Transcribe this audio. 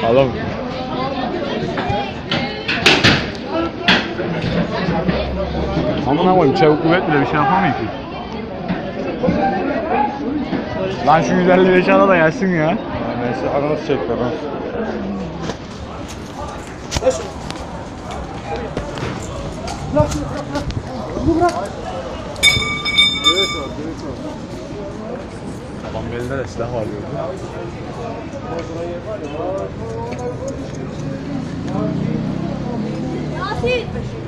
I. Amına koyayım çabuk kuvvet bile bir şey yapamıyor ki. Lan şu 155 ana da gelsin ya. Neyse anons çek anons. Adam elinde de silah var gördün. Yasin!